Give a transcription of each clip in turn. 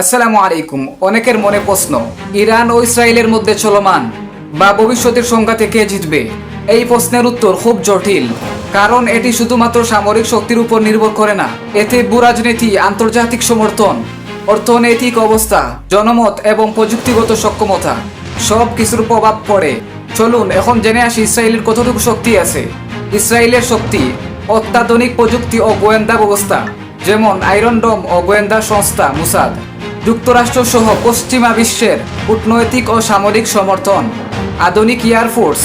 আসসালামু আলাইকুম। অনেকের মনে প্রশ্ন, ইরান ও ইসরায়েলের মধ্যে চলমান বা ভবিষ্যতের সংঘাতে কে জিতবে? এই প্রশ্নের উত্তর খুব জটিল, কারণ এটি শুধুমাত্র সামরিক শক্তির উপর নির্ভর করে না, এতে ভূরাজনীতি, আন্তর্জাতিক সমর্থন, অর্থনৈতিক অবস্থা, জনমত এবং প্রযুক্তিগত সক্ষমতা সব কিছুর প্রভাব পড়ে। চলুন, এখন জেনে আসি ইসরায়েলের কতটুকু শক্তি আছে। ইসরায়েলের শক্তি অত্যাধুনিক প্রযুক্তি ও গোয়েন্দা ব্যবস্থা, যেমন আয়রন ডোম ও গোয়েন্দা সংস্থা মুসাদ। যুক্তরাষ্ট্র সহ পশ্চিমা বিশ্বের কূটনৈতিক ও সামরিক সমর্থন, আধুনিক এয়ারফোর্স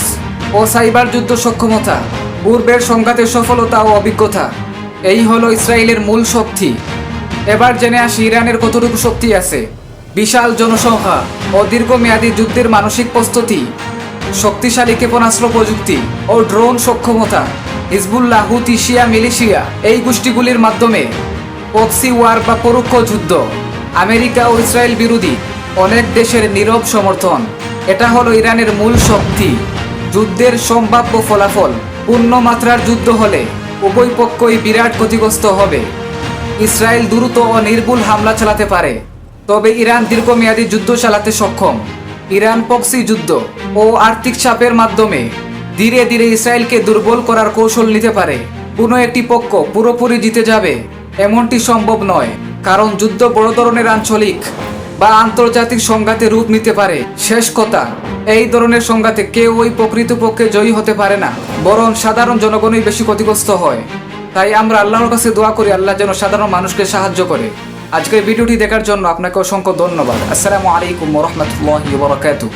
ও সাইবার যুদ্ধ সক্ষমতা, পূর্বের সংঘাতের সফলতা ও অভিজ্ঞতা, এই হলো ইসরায়েলের মূল শক্তি। এবার জেনে আসি ইরানের কতটুকু শক্তি আছে। বিশাল জনসংখ্যা ও দীর্ঘমেয়াদী যুদ্ধের মানসিক প্রস্তুতি, শক্তিশালী ক্ষেপণাস্ত্র প্রযুক্তি ও ড্রোন সক্ষমতা, হিজবুল্লাহ হুতি শিয়া, মিলিশিয়া, এই গোষ্ঠীগুলির মাধ্যমে প্রক্সি ওয়ার বা পরোক্ষ যুদ্ধ। আমেরিকা ও ইসরায়েল বিরোধী অনেক দেশের নীরব সমর্থন। এটা হলো ইরানের মূল শক্তি। যুদ্ধের সম্ভাব্য ফলাফল পূর্ণ মাত্রার যুদ্ধ হলে উভয় পক্ষই বিরাট ক্ষতিগ্রস্ত হবে। ইসরায়েল দ্রুত ও নির্ভুল হামলা চালাতে পারে। তবে ইরান দীর্ঘমেয়াদী যুদ্ধ চালাতে সক্ষম। ইরান পক্সি যুদ্ধ ও আর্থিক চাপের মাধ্যমে ধীরে ধীরে ইসরায়েলকে দুর্বল করার কৌশল নিতে পারে। কোনো একটি পক্ষ পুরোপুরি জিতে যাবে, এমনটি সম্ভব নয়। কারণ যুদ্ধ বড় ধরনের আঞ্চলিক বা আন্তর্জাতিক সংঘাতে রূপ নিতে পারে। শেষ কথা, এই ধরনের সংঘাতে কেউ ওই প্রকৃতপক্ষে জয়ী হতে পারে না, বরং সাধারণ জনগণই বেশি ক্ষতিগ্রস্ত হয়। তাই আমরা আল্লাহর কাছে দোয়া করি, আল্লাহ যেন সাধারণ মানুষকে সাহায্য করে। আজকের ভিডিওটি দেখার জন্য আপনাকে অসংখ্য ধন্যবাদ। আসসালামু আলাইকুম রহমতুল্লাহ বরকাতু